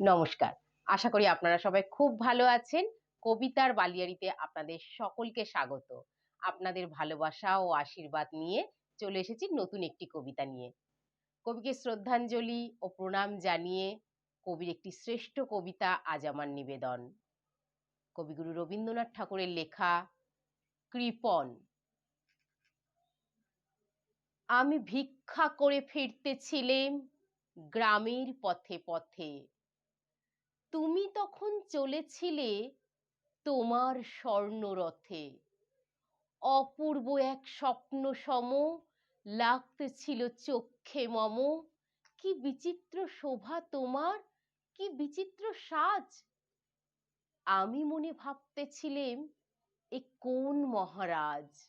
নমস্কার। আশা করি আপনারা সবাই খুব ভালো আছেন। কবিতার বালিয়ারিতে আপনাদের সকলকে স্বাগত। আপনাদের ভালোবাসা ও আশীর্বাদ নিয়ে চলে এসেছি নতুন একটি কবিতা নিয়ে। কবিকে শ্রদ্ধাঞ্জলি ও প্রণাম জানিয়ে কবির একটি শ্রেষ্ঠ কবিতা আজ আমার নিবেদন। কবিগুরু রবীন্দ্রনাথ ঠাকুরের লেখা, কৃপন। আমি ভিক্ষা করে ফিরতেছিলেম গ্রামের পথে পথে। তুমি তখন চলেছিলে তোমার স্বর্ণরথে। অপূর্ব এক স্বপ্ন সম লাগতেছিল চক্ষে মম। কি বিচিত্র শোভা তোমার, কি বিচিত্র সাজ। আমি মনে ভাবতেছিলেম, এ কোন মহারাজ?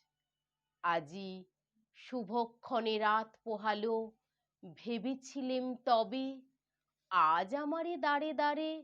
আজি শুভক্ষণে রাত পোহালো, ভেবেছিলেম তবে আজ আমারে দাঁড়ে দাঁড়ে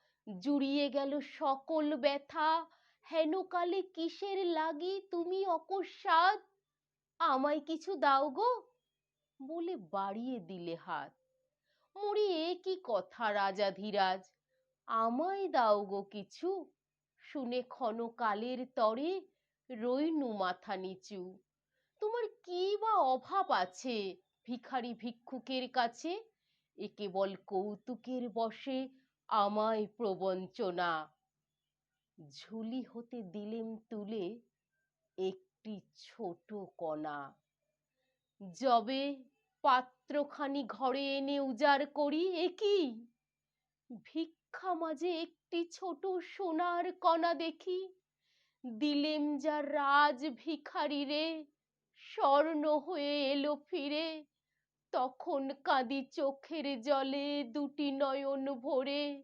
জুড়িয়ে গেল সকল ব্যথা। হেন কালে কিসের লাগি তুমি অকস্মাৎ? আমায় কিছু দাও গো। বলে বাড়িয়ে দিলে হাত। মরি এ কি কথা রাজা ধীরাজ? আমায় দাও গো কিছু। শুনে ক্ষণকালের তরে রইনু মাথা নিচু। তোমার কি বা অভাব আছে ভিখারি ভিক্ষুকের কাছে? এ কেবল কৌতুকের বসে আমায় প্রবঞ্চনা। ঝুলি হতে দিলেম তুলে একটি ছোট কণা। যবে পাত্রখানি ঘরে এনে উজাড় করি, এ কি? ভিক্ষা মাঝে একটি ছোট সোনার কণা দেখি। দিলেম যা রাজ ভিখারি রে, স্বর্ণ হয়ে এলো ফিরে। তখন কাঁদি চোখের জলে দুটি নয়ন ভরে।